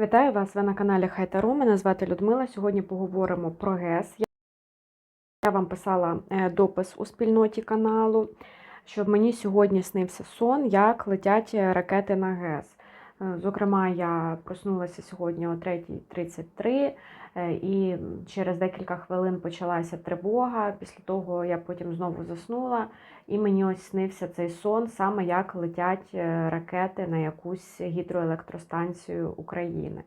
Вітаю вас! Ви на каналі Хайтару. Мене звати Людмила. Сьогодні поговоримо про ГЕС. Я вам писала е, допис у спільноті каналу, що мені сьогодні снився сон, як летять ракети на ГЕС. Е, Зокрема, я проснулася сьогодні о 3.33 е, і через декілька хвилин почалася тривога. Після того я потім знову заснула, і мені ось снився цей сон, саме як летять е, ракети на якусь гідроелектростанцію України.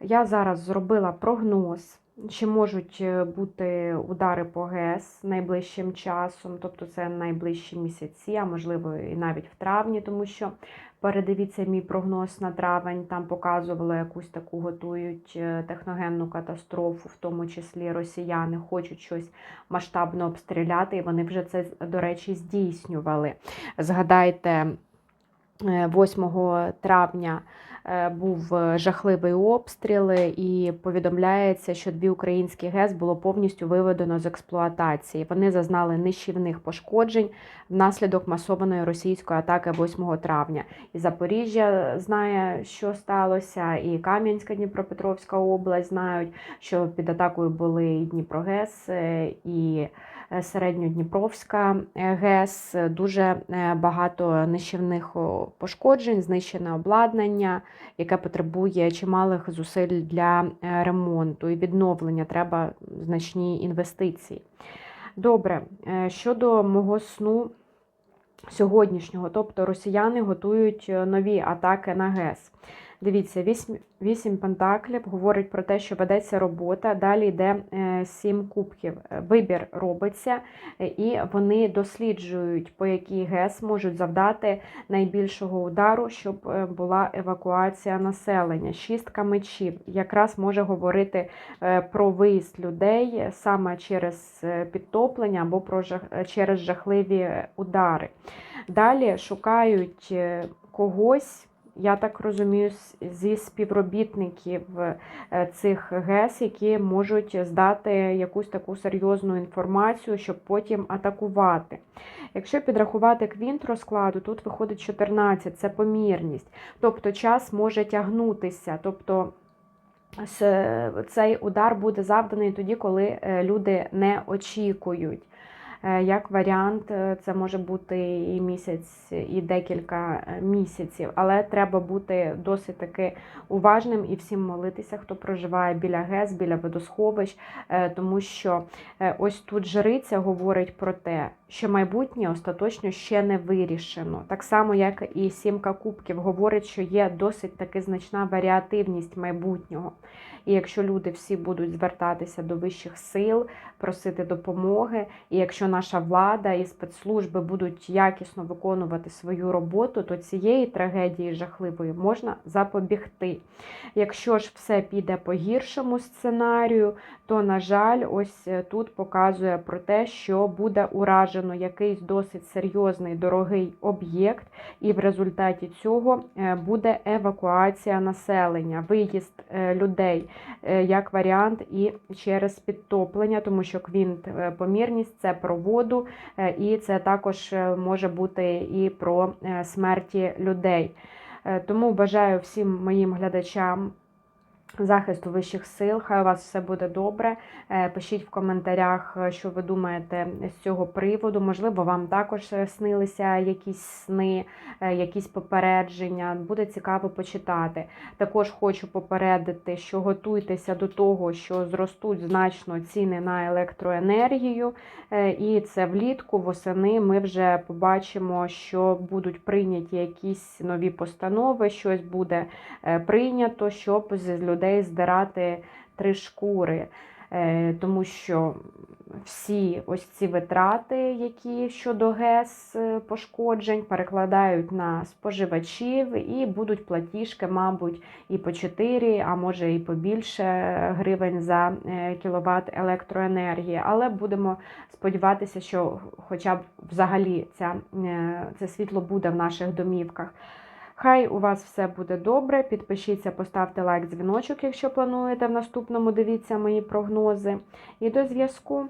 Я зараз зробила прогноз. Чи можуть е, бути удари по ГЕС найближчим часом, тобто це найближчі місяці, а можливо і навіть в травні, тому що передивіться мій прогноз на травень, там показували якусь таку готують е, техногенну катастрофу, в тому числі росіяни хочуть щось масштабно обстріляти, і вони вже це, до речі, здійснювали. Згадайте, е, 8 травня е, був жахливий обстріл, і повідомляється, що дві українські ГЕС було повністю виведено з експлуатації. Вони зазнали нищівних пошкоджень внаслідок масованої російської атаки 8 травня. І Запоріжжя знає, що сталося, і Кам'янська Дніпропетровська область знають, що під атакою були і Дніпрогес, е, і е, Середньодніпровська е, ГЕС. Дуже е, багато нищівних пошкоджень, знищене обладнання, яке потребує чималих зусиль для е, ремонту і відновлення. Треба значні інвестиції. Добре, е, щодо мого сну сьогоднішнього, тобто росіяни готують е, нові атаки на ГЕС. Дивіться, вісім, вісім пентаклів говорить про те, що ведеться робота. Далі йде е, сім кубків. Е, Вибір робиться, е, і вони досліджують, по якій ГЕС можуть завдати найбільшого удару, щоб була евакуація населення. Шістка мечів якраз може говорити про виїзд людей саме через підтоплення або про жах, через жахливі удари. Далі шукають когось. Я так розумію, зі співробітників е, цих ГЕС, які можуть здати якусь таку серйозну інформацію, щоб потім атакувати. Якщо підрахувати квінт розкладу, тут виходить 14, це помірність. Тобто час може тягнутися. Тобто цей удар буде завданий тоді, коли е, люди не очікують. Е, Як варіант, е, це може бути і місяць, і декілька е, місяців, але треба бути досить таки уважним і всім молитися, хто проживає біля ГЕС, біля водосховищ, тому що ось тут жриця говорить про те, що майбутнє остаточно ще не вирішено. Так само, як і сімка кубків говорить, що є досить таки значна варіативність майбутнього. І якщо люди всі будуть звертатися до вищих сил, просити допомоги, і якщо наша влада і спецслужби будуть якісно виконувати свою роботу, то цієї трагедії жахливої можна запобігти. Якщо ж все піде по гіршому сценарію, то, на жаль, ось тут показує про те, що буде уражено якийсь досить серйозний дорогий об'єкт, і в результаті цього е, буде евакуація населення, виїзд е, людей е, як варіант і через підтоплення, тому що квінт помірність це про воду, і це також може бути і про смерті людей. Тому бажаю всім моїм глядачам захисту вищих сил. Хай у вас все буде добре. Е, Пишіть в коментарях, е, що ви думаєте з цього приводу. Можливо, вам також е, снилися якісь сни, якісь попередження. Буде цікаво почитати. Також хочу попередити, що готуйтеся до того, що зростуть значно ціни на електроенергію. І це влітку, восени ми вже побачимо, що будуть прийняті якісь нові постанови, щось буде прийнято, щоб з людей здирати три шкури. Е, Тому що всі ось ці витрати, які щодо ГЕС е, пошкоджень, перекладають на споживачів і будуть платіжки, мабуть, і по 4, а може і побільше гривень за е, кіловат електроенергії. Але будемо сподіватися, що хоча б взагалі ця, це світло буде в наших домівках. Хай у вас все буде добре. Підпишіться, поставте лайк, дзвіночок, якщо плануєте в наступному дивіться мої прогнози. І до зв'язку.